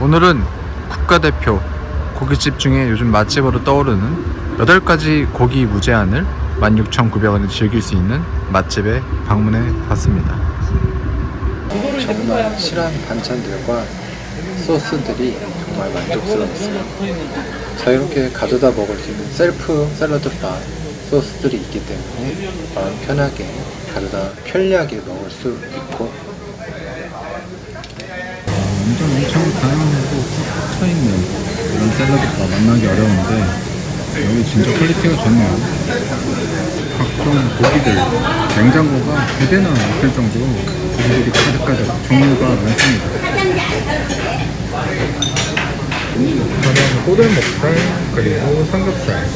오늘은 국가대표 고깃집 중에 요즘 맛집으로 떠오르는 8가지 고기 무제한을 16,900원에 즐길 수 있는 맛집에 방문해 봤습니다. 정말 실한 반찬들과 소스들이 정말 만족스러웠어요. 자유롭게 가져다 먹을 수 있는 셀프 샐러드 바 소스들이 있기 때문에 마음 편하게 가져다 편리하게 먹을 수 있고 완전 엄청 다양하고 꽉 차있는 이런 샐러드바 만나기 어려운데 여기 진짜 퀄리티가 좋네요. 각종 고기들 냉장고가 두 개나 있을 정도로 고기들이 가득가득 종류가 많습니다. 저는 꼬들목살 그리고 삼겹살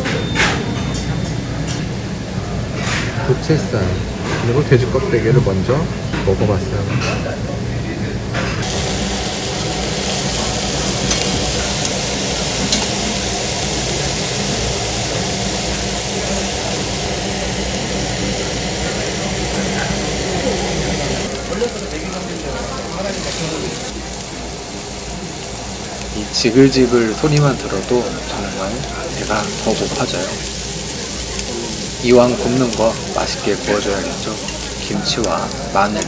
부채살 그리고 돼지 껍데기를 먼저 먹어봤어요 이 지글지글 소리만 들어도 정말 배가 더 고파져요. 이왕 굽는 거 맛있게 구워줘야겠죠. 김치와 마늘,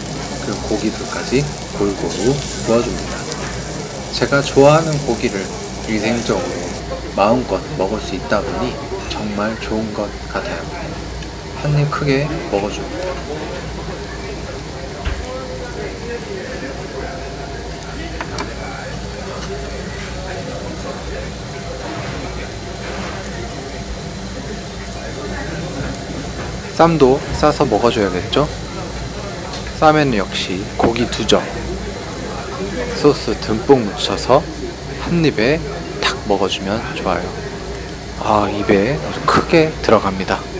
그리고 고기들까지 골고루 구워줍니다. 제가 좋아하는 고기를 위생적으로 마음껏 먹을 수 있다 보니 정말 좋은 것 같아요. 한 입 크게 먹어줍니다. 쌈도 싸서 먹어줘야겠죠? 쌈에는 역시 고기 두 점, 소스 듬뿍 묻혀서 한 입에 탁 먹어주면 좋아요. 아, 입에 아주 크게 들어갑니다.